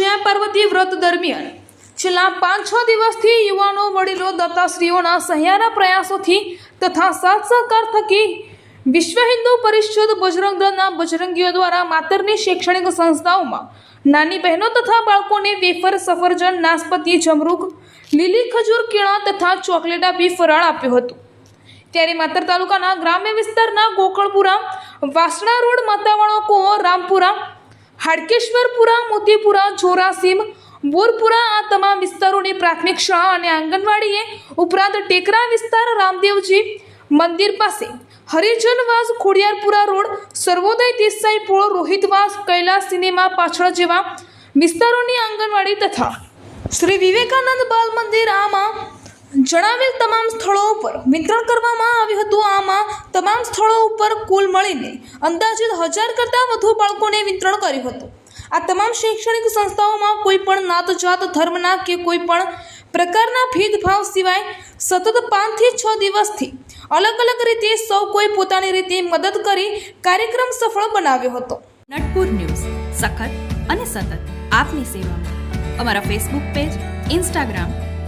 પાર્વતી વ્રત દરમિયાન. છેલ્લા પાંચ છ દિવસથી યુવાનો વડીલો દત્તાશ્રીઓના સહિયારા પ્રયાસોથી તથા સાથ સહકાર થકી વિશ્વ હિન્દુ પરિષદ બજરંગ દળના બજરંગીઓ દ્વારા માતરની શૈક્ષણિક સંસ્થાઓમાં નાની બહેનો તથા બાળકોને વેફર સફરજન નાસપતિ જમરૂક, લીલી ખજૂર, કેળા તથા ચોકલેટ આપી ફરાળ આપ્યું હતું. ત્યારે માતર તાલુકાના ગ્રામ્ય વિસ્તારના ગોકળપુરા, વાસણા રોડ, માતાવાળો કોહો રામપુરા હાડકેશ્વરપુરા, મોતીપુરા, જોરાસીમ, બોરપુરા આ તમામ વિસ્તારોની પ્રાથમિક શાળા અને આંગણવાડીએ ઉપરાંત ટેકરા વિસ્તાર રામદેવજી મંદિર પાસે હરિજનવાસ ખોડિયારપુરા રોડ, સર્વોદય દેસાઈ પોળો, રોહિતવાસ કૈલાસ સિનેમા પાછળ જેવા વિસ્તારોની આંગણવાડી તથા શ્રી વિવેકાનંદ બાલ મંદિર આમાં જણાવેલ તમામ સ્થળો ઉપર વિતરણ કરવામાં આવ્યું હતું. આમાં તમામ સ્થળો ઉપર કુલ મળીને અંદાજિત હજાર કરતાં વધુ બાળકોને વિતરણ કર્યું હતું. આ તમામ શૈક્ષણિક સંસ્થાઓમાં કોઈ પણ નાત જાત ધર્મના કે કોઈ પણ પ્રકારના ભેદભાવ સિવાય સતત પાંચથી છ દિવસથી અલગ અલગ રીતે સૌ કોઈ પોતાની રીતે મદદ કરી કાર્યક્રમ સફળ બનાવ્યો હતો. નટપુર ન્યૂઝ. સખત અને સતત આપની સેવામાં. અમારા ફેસબુક પેજ ઇન્સ્ટાગ્રામ